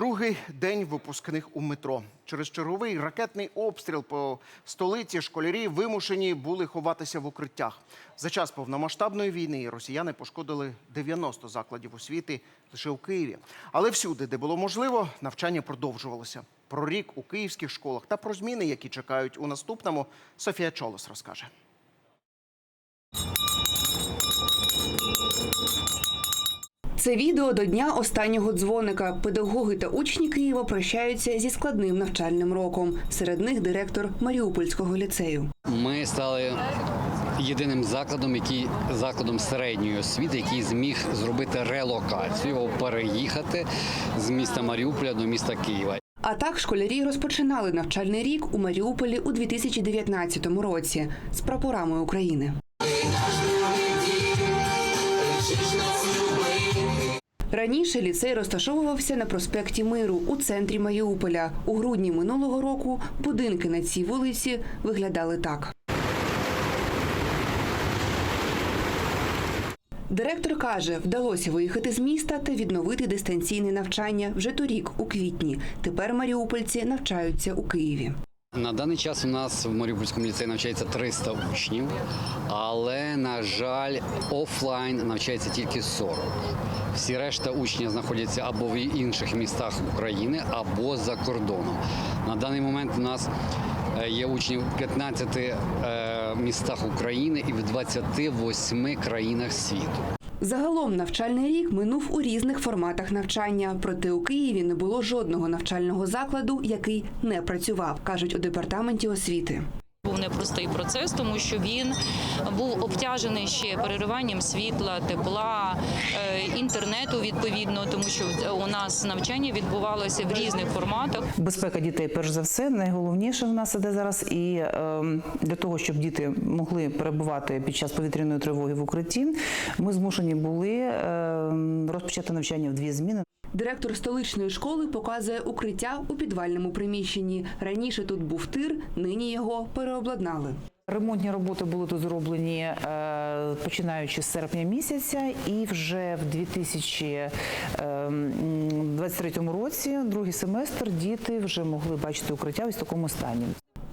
Другий день випускних у метро. Через черговий ракетний обстріл по столиці школярі вимушені були ховатися в укриттях. За час повномасштабної війни росіяни пошкодили 90 закладів освіти лише у Києві. Але всюди, де було можливо, навчання продовжувалося. Про рік у київських школах та про зміни, які чекають у наступному, Софія Чолос розкаже. Це відео до дня останнього дзвоника. Педагоги та учні Києва прощаються зі складним навчальним роком. Серед них директор Маріупольського ліцею. Ми стали єдиним закладом, який закладом середньої освіти, який зміг зробити релокацію, переїхати з міста Маріуполя до міста Києва. А так школярі розпочинали навчальний рік у Маріуполі у 2019 році з прапорами України. Раніше ліцей розташовувався на проспекті Миру у центрі Маріуполя. У грудні минулого року будинки на цій вулиці виглядали так. Директор каже, вдалося виїхати з міста та відновити дистанційне навчання вже торік, у квітні. Тепер маріупольці навчаються у Києві. На даний час у нас в Маріупольському ліцеї навчається 300 учнів, але на жаль, офлайн навчається тільки 40. Всі решта учнів знаходяться або в інших містах України, або за кордоном. На даний момент у нас е, є учні в 15 е, містах України і в 28 країнах світу. Загалом навчальний рік минув у різних форматах навчання. Проте у Києві не було жодного навчального закладу, який не працював, кажуть у департаменті освіти. Непростий процес, тому що він був обтяжений ще перериванням світла, тепла, е, інтернету відповідно, тому що у нас навчання відбувалося в різних форматах. Безпека дітей, перш за все, найголовніше в нас іде зараз. І е, для того, щоб діти могли перебувати під час повітряної тривоги в укритті, ми змушені були е, розпочати навчання в дві зміни. Директор столичної школи показує укриття у підвальному приміщенні. Раніше тут був тир, нині його переобладнали. Ремонтні роботи були тут зроблені е, починаючи з серпня місяця, і вже в е, 2023 році, другий семестр, діти вже могли бачити укриття ось в такому стані.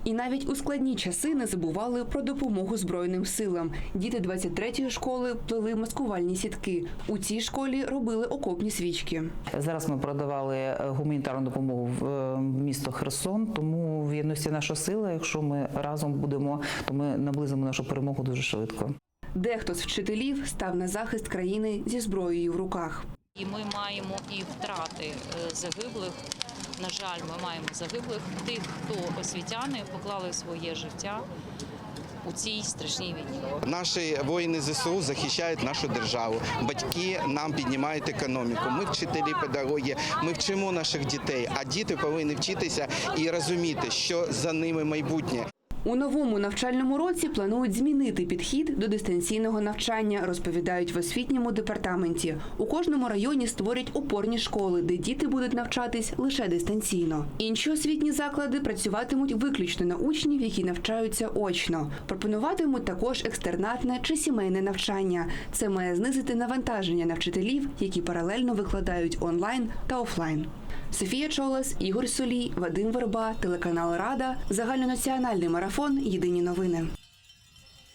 І навіть у складні часи не забували про допомогу збройним силам. Діти 23-ї школи плели маскувальні сітки. У цій школі робили окопні свічки. Зараз ми продавали е, гуманітарну допомогу в е, місто Херсон. Тому в єдності наша сила. Якщо ми разом будемо, то ми наблизимо нашу перемогу дуже швидко. Дехто з вчителів став на захист країни зі зброєю в руках. І ми маємо і втрати е, загиблих. На жаль, ми маємо загиблих тих, хто освітяни поклали своє життя у цій страшній війні. Наші воїни ЗСУ захищають нашу державу. Батьки нам піднімають економіку. Ми вчителі, педагоги, ми вчимо наших дітей. А діти повинні вчитися і розуміти, що за ними майбутнє. У новому навчальному році планують змінити підхід до дистанційного навчання, розповідають в освітньому департаменті. У кожному районі створять опорні школи, де діти будуть навчатись лише дистанційно. Інші освітні заклади працюватимуть виключно на учнів, які навчаються очно. Пропонуватимуть також екстернатне чи сімейне навчання. Це має знизити навантаження на вчителів, які паралельно викладають онлайн та офлайн. Софія Чолес, Ігор Солій, Вадим Верба, телеканал Рада, загальнонаціональний марафон. Єдині новини.